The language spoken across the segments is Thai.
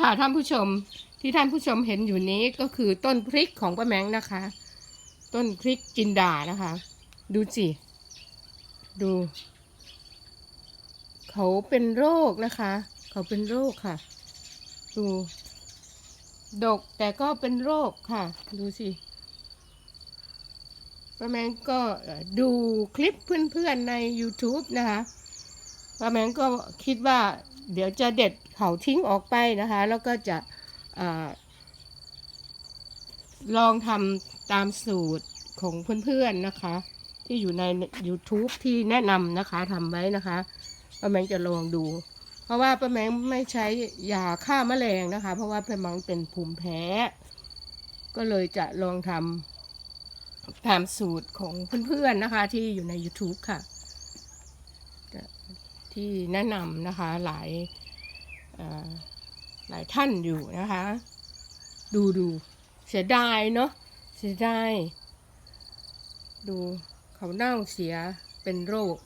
ค่ะท่านผู้ชมที่ท่านผู้ชมเห็นอยู่นี้ก็คือต้นพริกของป้าแมงนะคะ ต้นพริกจินดานะคะ ดูสิดู เขาเป็นโรคนะคะ เขาเป็นโรคค่ะ ดู ดกแต่ก็เป็นโรคค่ะ ดูสิป้าแมงก็ดูคลิปเพื่อนๆใน YouTube นะคะป้าแมงก็คิดว่า เดี๋ยวจะเด็ดเขาทิ้งออกไปนะคะ แล้วก็จะอลองทำตามสูตรของเพื่อนๆนะคะ ที่อยู่ใน YouTube ที่แนะนำนะคะทำไว้นะคะป้าแมงจะลองดู เพราะว่าป้าแมงไม่ใช้ยาฆ่าแมลงนะคะ เพราะว่าป้าแมงเป็นภูมิแพ้ ก็เลยจะลองทำตามสูตรของเพื่อนๆนะคะ ที่อยู่ใน YouTube ค่ะ ที่แนะนำนะคะหลายหลายท่านอยู่นะคะ ดูดูเสียดายเนาะเสียดายดูเขาเน่าเสียเป็นโรค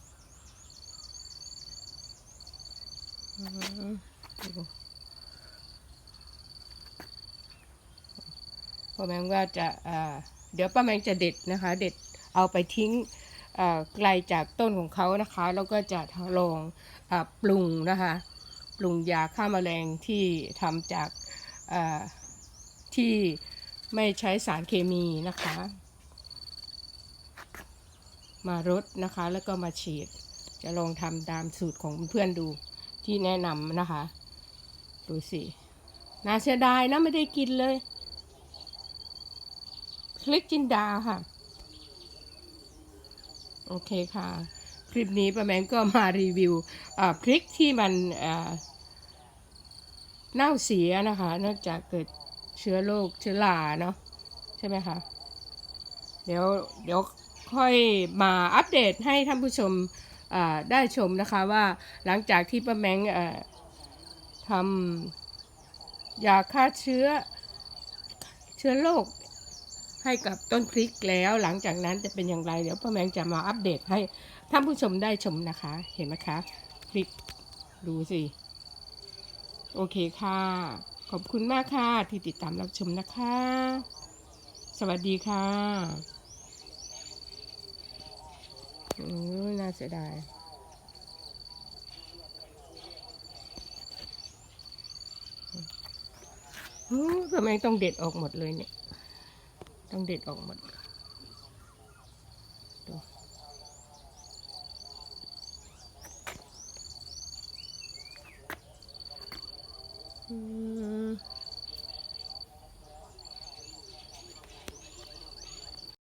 พ่อแมงว่าจะเดี๋ยวป้าแมงจะเด็ดนะคะ เด็ดเอาไปทิ้ง ไกลจากต้นของเขานะคะ แล้วก็จะลองอปรุงนะคะปรุงยาฆ่าแมลงที่ทำจากที่ไม่ใช้สารเคมีนะคะ มารดนะคะแล้วก็มาฉีด จะลองทำตามสูตรของเพื่อนดูที่แนะนำนะคะ ดูสิน่าเสียดายนะไม่ได้กินเลยพลิกจินดาค่ะ โอเคค่ะ คลิปนี้ป้าแมงก็มารีวิวพริกที่มันเน่าเสียนะคะเนื่องจากเกิดเชื้อโรคเชื้อราเนาะใช่ไหมคะ เดี๋ยวเดี๋ยวค่อยมาอัปเดตให้ท่านผู้ชมได้ชมนะคะว่าหลังจากที่ป้าแมงทำยาฆ่าเชื้อเชื้อโรค ให้กับต้นพริกแล้วหลังจากนั้นจะเป็นอย่างไร เดี๋ยวป้าแมงจะมาอัปเดตให้ท่านผู้ชมได้ชมนะคะ เห็นไหมคะพริกดูสิ โอเคค่ะ ขอบคุณมากค่ะ ที่ติดตามรับชมนะคะ สวัสดีค่ะอือน่าเสียดายอู้ทำไมต้องเด็ดออกหมดเลยเนี่ย ต้องเด็ดออกหมดดูอืม